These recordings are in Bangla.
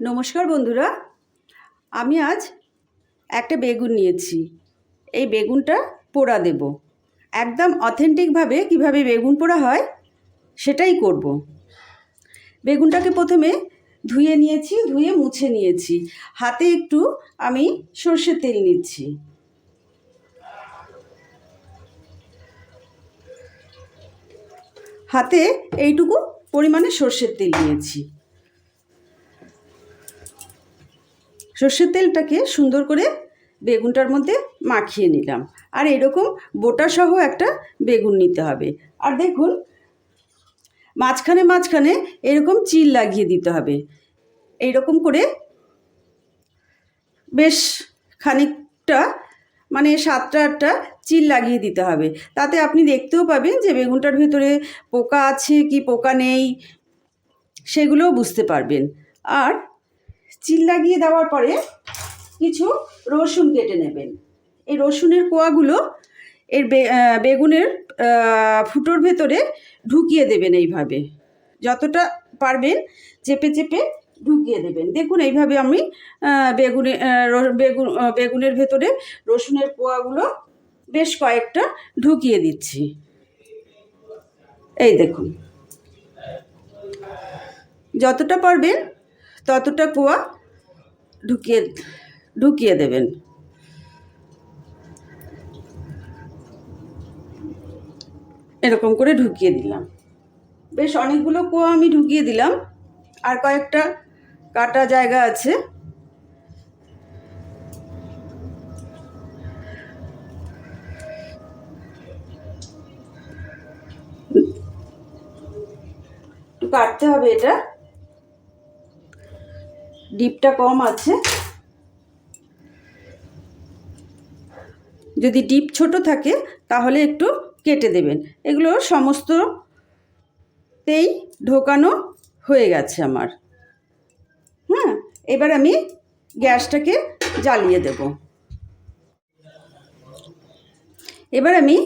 নমস্কার বন্ধুরা। আমি আজ একটা বেগুন নিয়েছি। এই বেগুনটা পোড়া দেব। একদম অথেন্টিকভাবে কীভাবে বেগুন পোড়া হয় সেটাই করব। বেগুনটাকে প্রথমে ধুয়ে নিয়েছি, ধুয়ে মুছে নিয়েছি। হাতে একটু আমি সর্ষের তেল নিচ্ছি। হাতে এইটুকু পরিমাণে সর্ষের তেল নিয়েছি। সর্ষের তেলটাকে সুন্দর করে বেগুনটার মধ্যে মাখিয়ে নিলাম। আর এরকম বোটা সহ একটা বেগুন নিতে হবে। আর দেখুন, মাঝখানে মাঝখানে এরকম চিল লাগিয়ে দিতে হবে। এইরকম করে বেশ খানিকটা মানে সাতটা আটটা চিল লাগিয়ে দিতে হবে। তাতে আপনি দেখতেও পাবেন যে বেগুনটার ভেতরে পোকা আছে কি পোকা নেই, সেগুলোও বুঝতে পারবেন। আর চিল লাগিয়ে দেওয়ার পরে কিছু রসুন কেটে নেবেন। এই রসুনের কোয়াগুলো এর বেগুনের ফুটোর ভেতরে ঢুকিয়ে দেবেন এইভাবে। যতটা পারবেন চেপে চেপে ঢুকিয়ে দেবেন। দেখুন এইভাবে আমি বেগুনে বেগুন বেগুনের ভেতরে রসুনের কোয়াগুলো বেশ কয়েকটা ঢুকিয়ে দিচ্ছি। এই দেখুন। যতটা পারবেন ততটা কুয়া ঢুকিয়ে ঢুকিয়ে দেবেন। এরকম করে ঢুকিয়ে দিলাম। বেশ অনেকগুলো কুয়া আমি ঢুকিয়ে দিলাম। আর কয়েকটা কাটা জায়গা আছে। কাটতে হবে এটা। ডিপটা কম আছে। যদি ডিপ ছোট থাকে, তাহলে একটু কেটে দেবেন। এগুলো সমস্ততেই ঢোকানো হয়ে গেছে আমার। হ্যাঁ এবার আমি গ্যাসটাকে জ্বালিয়ে দেব। এবার আমি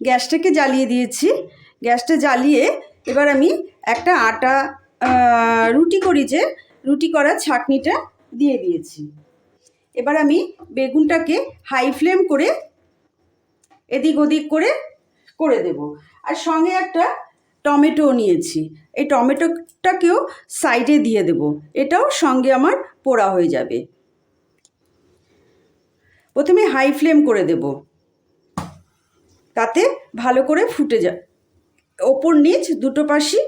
গ্যাসটাকে জ্বালিয়ে দিয়েছি। গ্যাসটা জ্বালিয়ে এবার আমি একটা আটা রুটি করি যে রুটি করার ছাঁকনিটা দিয়ে দিয়েছি। এবার আমি বেগুনটাকে হাই ফ্লেম করে এদিক ওদিক করে করে দেব। আর সঙ্গে একটা টমেটো নিয়েছি। এই টমেটোটাকেও সাইডে দিয়ে দেব। এটাও সঙ্গে আমার পোড়া হয়ে যাবে। প্রথমে হাই ফ্লেম করে দেব। তাতে ভালো করে ফুটে যা, ওপর নিচ দুটো পাশই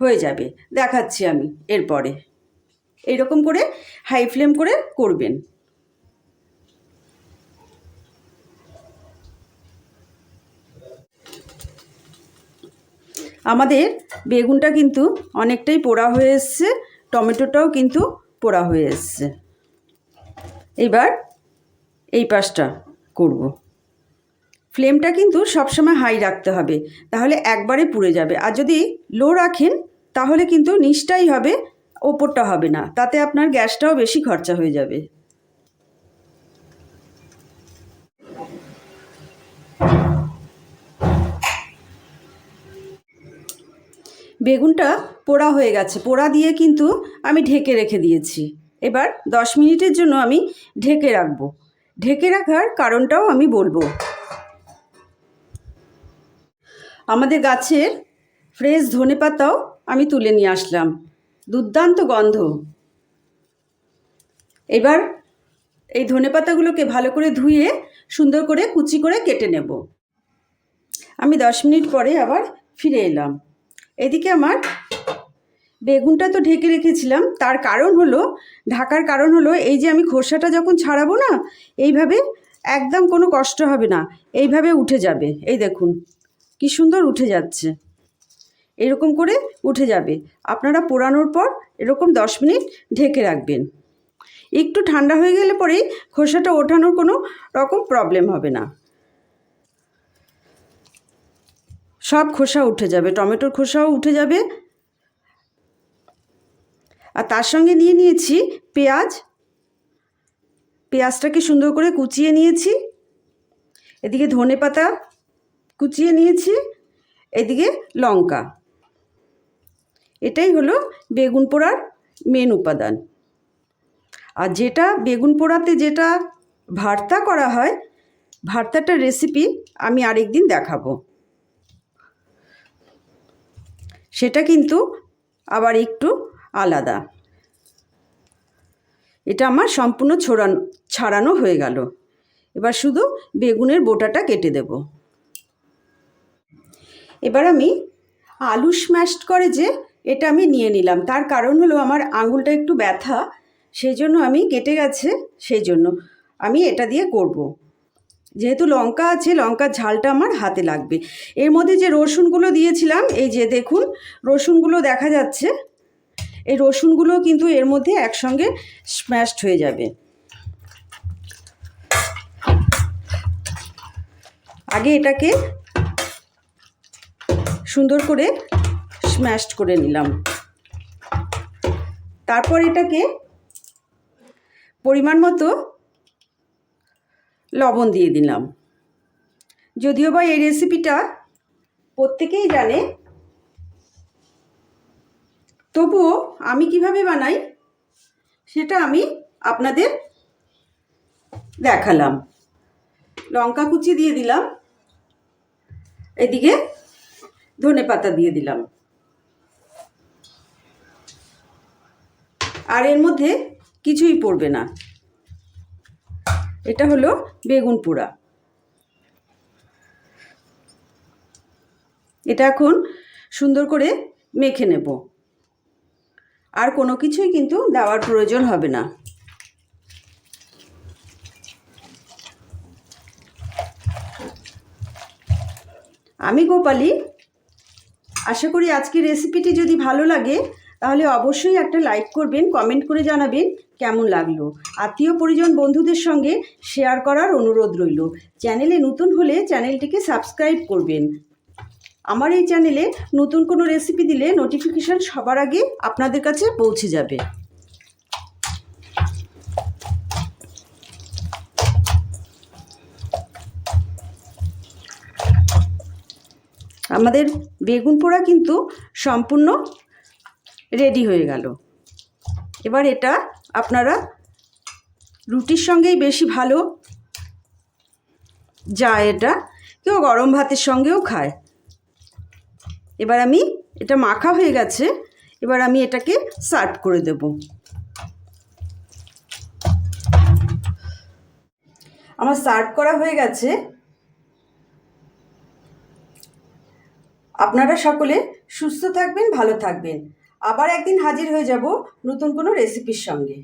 হয়ে যাবে। দেখাচ্ছি আমি এরপরে। এইরকম করে হাই ফ্লেম করে করবেন। আমাদের বেগুনটা কিন্তু অনেকটাই পোড়া হয়ে এসছে, টমেটোটাও কিন্তু পোড়া হয়ে এসছে। এবার এই পাশটা করব। ফ্লেমটা কিন্তু সবসময় হাই রাখতে হবে, তাহলে একবারে পুড়ে যাবে। আর যদি লো রাখেন, তাহলে কিন্তু নিচটাই হবে ওপরটা হবে না, তাতে আপনার গ্যাসটাও বেশি খরচা হয়ে যাবে। বেগুনটা পোড়া হয়ে গেছে, পোড়া দিয়ে কিন্তু আমি ঢেকে রেখে দিয়েছি। এবার দশ মিনিটের জন্য আমি ঢেকে রাখব। ঢেকে রাখার কারণটাও আমি বলব। আমাদের গাছের ফ্রেশ ধনে পাতাও আমি তুলে নিয়ে আসলাম। দুর্দান্ত গন্ধ। এবার এই ধনে পাতাগুলোকে ভালো করে ধুয়ে সুন্দর করে কুচি করে কেটে নেব। আমি দশ মিনিট পরে আবার ফিরে এলাম। এদিকে আমার বেগুনটা তো ঢেকে রেখেছিলাম, তার কারণ হলো, ঢাকার কারণ হলো এই যে আমি খোসাটা যখন ছাড়াবো না, এইভাবে একদম কোনো কষ্ট হবে না, এইভাবে উঠে যাবে। এই দেখুন, কি সুন্দর উঠে যাচ্ছে। এরকম করে উঠে যাবে। আপনারা পোড়ানোর পর এরকম দশ মিনিট ঢেকে রাখবেন। একটু ঠান্ডা হয়ে গেলে পরেই খোসাটা ওঠানোর কোনো রকম প্রবলেম হবে না। সব খোসা উঠে যাবে, টমেটোর খোসাও উঠে যাবে। আর তার সঙ্গে নিয়ে নিয়েছি পেঁয়াজ। পেঁয়াজটাকে সুন্দর করে কুচিয়ে নিয়েছি। এদিকে ধনে পাতা কুচিয়ে নিয়েছি, এদিকে লঙ্কা। এটাই হলো বেগুন পোড়ার মেন উপাদান। আর যেটা বেগুন পোড়াতে যেটা ভর্তা করা হয় ভর্তাটার রেসিপি আমি আরেকদিন দেখাবো। সেটা কিন্তু আবার একটু আলাদা। এটা আমার সম্পূর্ণ ছড়ানো, ছাড়ানো হয়ে গেল। এবার শুধু বেগুনের বোটাটা কেটে দেব। এবার আমি আলু স্ম্যাশড করে যে এটা আমি নিয়ে নিলাম। তার কারণ হলো আমার আঙুলটা একটু ব্যথা সেই জন্য আমি কেটে গেছে সেই জন্য আমি এটা দিয়ে করব। যেহেতু লঙ্কা আছে, লঙ্কার ঝালটা আমার হাতে লাগবে। এর মধ্যে যে রসুনগুলো দিয়েছিলাম, এই যে দেখুন, রসুনগুলো দেখা যাচ্ছে, এই রসুনগুলো কিন্তু এর মধ্যে একসঙ্গে স্ম্যাশড হয়ে যাবে। আগে এটাকে সুন্দর করে স্ম্যাশড করে নিলাম। তারপর এটাকে পরিমাণ মতো লবণ দিয়ে দিলাম। যদিও বা এই রেসিপিটা প্রত্যেকেই জানে, তবুও আমি কীভাবে বানাই সেটা আমি আপনাদের দেখালাম। লঙ্কা কুচি দিয়ে দিলাম, এদিকে ধনে পাতা দিয়ে দিলাম। আর এর মধ্যে কিছুই পড়বে না। এটা হলো বেগুন পোড়া। এটা এখন সুন্দর করে মেখে নেব। আর কোনো কিছুই কিন্তু দেওয়ার প্রয়োজন হবে না। আমি গোপালি, আশা করি আজকের রেসিপিটি যদি ভালো লাগে তাহলে অবশ্যই একটা লাইক করবেন কমেন্ট করে জানাবেন কেমন লাগল। আত্মীয় পরিজন বন্ধুদের সঙ্গে শেয়ার করার অনুরোধ রইল। চ্যানেলে নতুন হলে চ্যানেলটিকে সাবস্ক্রাইব করবেন। আমার এই চ্যানেলে নতুন কোনো রেসিপি দিলে নোটিফিকেশান সবার আগে আপনাদের কাছে পৌঁছে যাবে। আমাদের বেগুন পোড়া কিন্তু সম্পূর্ণ রেডি হয়ে গেল। এবার এটা আপনারা রুটির সঙ্গেই বেশি ভালো যায় এটা, কেউ গরম ভাতের সঙ্গেও খায়। এবার আমি এটা মাখা হয়ে গেছে, এবার আমি এটাকে সার্ভ করে দেব। আমার সার্ভ করা হয়ে গেছে। আপনারা সকলে সুস্থ থাকবেন, ভালো থাকবেন। আবার একদিন হাজির হয়ে যাব নতুন কোনো রেসিপির সঙ্গে।